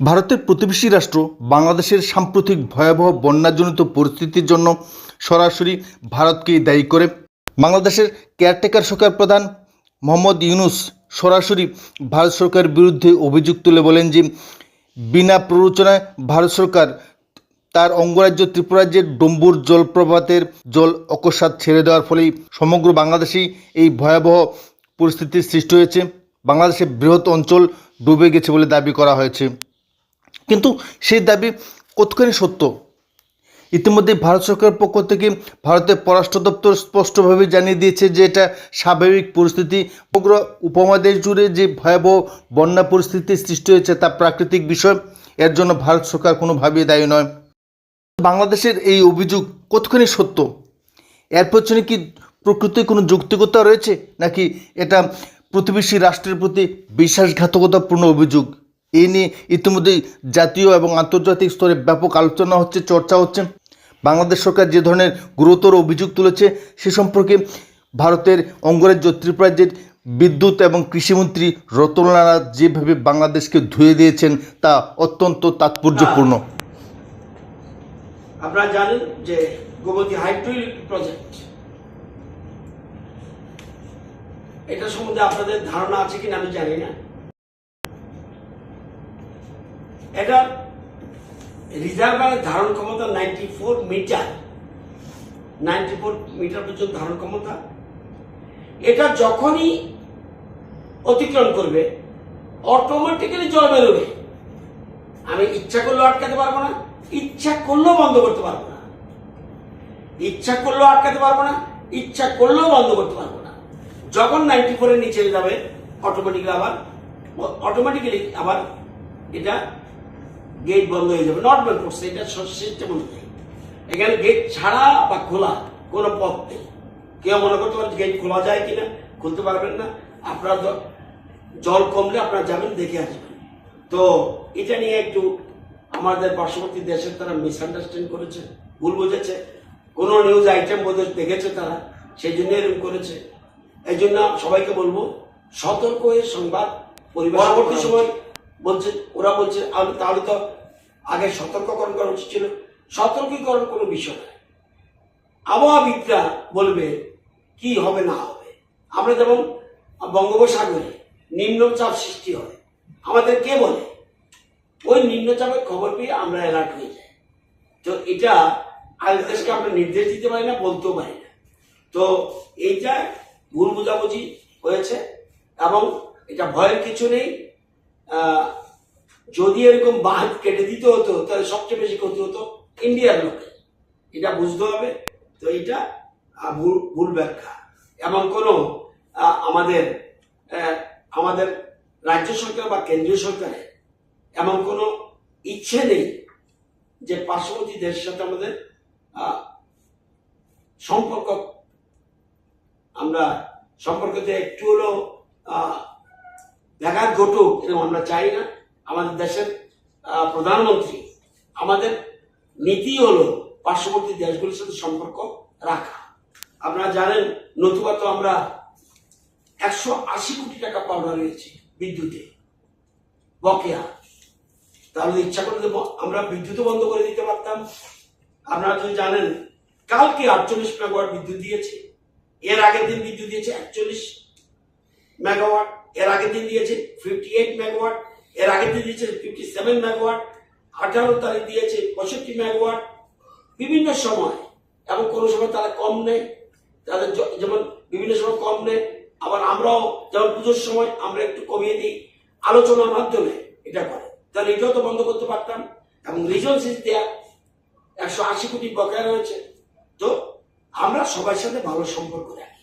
ভারতের প্রতিবেশী রাষ্ট্র বাংলাদেশের সাম্প্রতিক ভয়াবহ বন্যাজনিত পরিস্থিতির জন্য সরাসরি ভারতকেই দায়ী করে। বাংলাদেশের কেয়ারটেকার সরকার প্রধান মোহাম্মদ ইউনুস সরাসরি ভারত সরকারের বিরুদ্ধে অভিযোগ তুলে বলেন যে, বিনা প্ররোচনায় ভারত সরকার তার অঙ্গরাজ্য ত্রিপুরাজ্যের ডম্বুর জলপ্রপাতের জল অকস্মাৎ ছেড়ে দেওয়ার ফলেই সমগ্র বাংলাদেশেই এই ভয়াবহ পরিস্থিতির সৃষ্টি হয়েছে। বাংলাদেশের বৃহৎ অঞ্চল ডুবে গেছে বলে দাবি করা হয়েছে। কিন্তু সেই দাবি কতখানি সত্য? ইতিমধ্যে ভারত সরকারের পক্ষ থেকে ভারতের পররাষ্ট্র দপ্তর স্পষ্টভাবে জানিয়ে দিয়েছে যে এটা স্বাভাবিক পরিস্থিতি। সমগ্র উপমহাদেশ জুড়ে যে ভয়াবহ বন্যা পরিস্থিতির সৃষ্টি হয়েছে তা প্রাকৃতিক বিষয়। এর জন্য ভারত সরকার কোনোভাবেই দায়ী নয়। বাংলাদেশের এই অভিযোগ কতখানি সত্য? এর পেছনে কি প্রকৃতির কোনো যৌক্তিকতা রয়েছে? নাকি এটা প্রতিবেশী রাষ্ট্রের প্রতি বিশ্বাসঘাতকতাপূর্ণ অভিযোগ? এই নিয়ে ইতিমধ্যেই জাতীয় এবং আন্তর্জাতিক স্তরে ব্যাপক আলোচনা হচ্ছে, চর্চা হচ্ছে। বাংলাদেশ সরকার যে ধরনের গুরুতর অভিযোগ তুলেছে, সে সম্পর্কে ভারতের অঙ্গরাজ্য ত্রিপুরাজ্যের বিদ্যুৎ এবং কৃষিমন্ত্রী রতনলাল যেভাবে বাংলাদেশকে ধুয়ে দিয়েছেন, তা অত্যন্ত তাৎপর্যপূর্ণ। আপনারা জানেন যে গোমতী হাইড্রোইল প্রজেক্ট, এটা সম্বন্ধে আপনাদের ধারণা আছে কিনা আমি জানি না। এটা রিজার্ভারের ধারণ ক্ষমতা ninety four metre ninety four metre পর্যন্ত ধারণ ক্ষমতা। এটা যখনই অতিক্রম করবে অটোমেটিক্যালি জল বেরোবে। আমি ইচ্ছা করলেও আটকাতে পারব না, ইচ্ছা করলেও বন্ধ করতে পারব না। ইচ্ছা করলেও আটকাতে পারব না, ইচ্ছা করলেও বন্ধ করতে পারব না। যখন নাইনটি ফোরের নিচে যাবে অটোমেটিক্যালি আবার অটোমেটিক্যালি আবার এটা গেট বন্ধ হয়ে যাবে। নর্মাল করছে এটা সিস্টেম অনুযায়ী এখানে গেট ছাড়া বা খোলা কোনো পথ নেই। কেউ মনে করতে পারেন গেট খোলা যায় কিনা খুলতে পারবেন না। আপনারা জল কমলে আপনারা যাবেন দেখে আসবেন। তো এটা নিয়ে একটু আমাদের পার্শ্ববর্তী দেশের তারা মিসআন্ডারস্ট্যান্ড করেছে ভুল বুঝেছে। কোন নিউজ আইটেম বোধহয় দেখেছে তারা সেই জন্য এরকম করেছে। এই জন্য সবাইকে বলব সতর্ক হয়ে সংবাদ পরবর্তী সময় বলছে, ওরা বলছে তাহলে তো আগে সতর্ককরণ করা উচিত ছিল। সতর্কীকরণ কোনো বিষয় নয়। আবহাওয়াবিদরা বলবে, কি হবে, না হবে। আমরা যেমন বঙ্গোপসাগরে নিম্নচাপ সৃষ্টি হয়, আমাদের কে বলে? ওই নিম্নচাপের খবর পেয়ে আমরা অ্যালার্ট হয়ে যাই। তো এটা আগের দেশকে আমরা নির্দেশ দিতে পারি না, বলতেও পারি না। তো এইটা ভুল বোঝাবুঝি হয়েছে এবং এটা ভয়ের কিছু নেই। যদি এরকম বাঁধ কেটে দিতে হতো, তাহলে সবচেয়ে বেশি ক্ষতি হতো ইন্ডিয়ার লোকের। এটা বুঝতে হবে। তো এটা ভুল ব্যাখ্যা। এমন কোনো আমাদের আমাদের রাজ্য সরকার বা কেন্দ্রীয় সরকারের এমন কোনো ইচ্ছে নেই যে পার্শ্ববর্তী দেশের সাথে আমাদের সম্পর্ক, আমরা সম্পর্কতে একটু হলেও ব্যাঘাত ঘটুক, এরকম আমরা চাই না। আমাদের দেশের প্রধানমন্ত্রী, আমাদের নীতি হলো পার্শ্ববর্তী দেশগুলির সাথে সম্পর্ক রাখা। আপনারা জানেন, নতুবা তো আমরা একশো আশি কোটি টাকা পাওনা রয়েছে বিদ্যুতে, বকেয়া। তাহলে ইচ্ছা করলে আমরা বিদ্যুৎ বন্ধ করে দিতে পারতাম। আপনারা যদি জানেন, কালকে আটচল্লিশ মেগাওয়াট বিদ্যুৎ দিয়েছে, এর আগের দিন বিদ্যুৎ দিয়েছে একচল্লিশ মেগাওয়াট। এর আগের দিন দিয়েছে ফিফটি এইট মেগাওয়াট এর আগের দিন দিয়েছে ফিফটি সেভেন মেগাওয়াট আঠারো তারিখ দিয়েছে পঁয়ষট্টি মেগাওয়াট বিভিন্ন সময়, এবং কোনো সময় তারা কম নেয় তাদের যেমন বিভিন্ন সময় কম নেয় আবার আমরাও যেমন পুজোর সময় আমরা একটু কমিয়ে দিই, আলোচনার মাধ্যমে এটা করে। তাহলে এটাও তো বন্ধ করতে পারতাম। এবং রিজন সিজ দেয়া একশো আশি কোটি বকেয়া রয়েছে। তো আমরা সবার সাথে ভালো সম্পর্ক রাখি।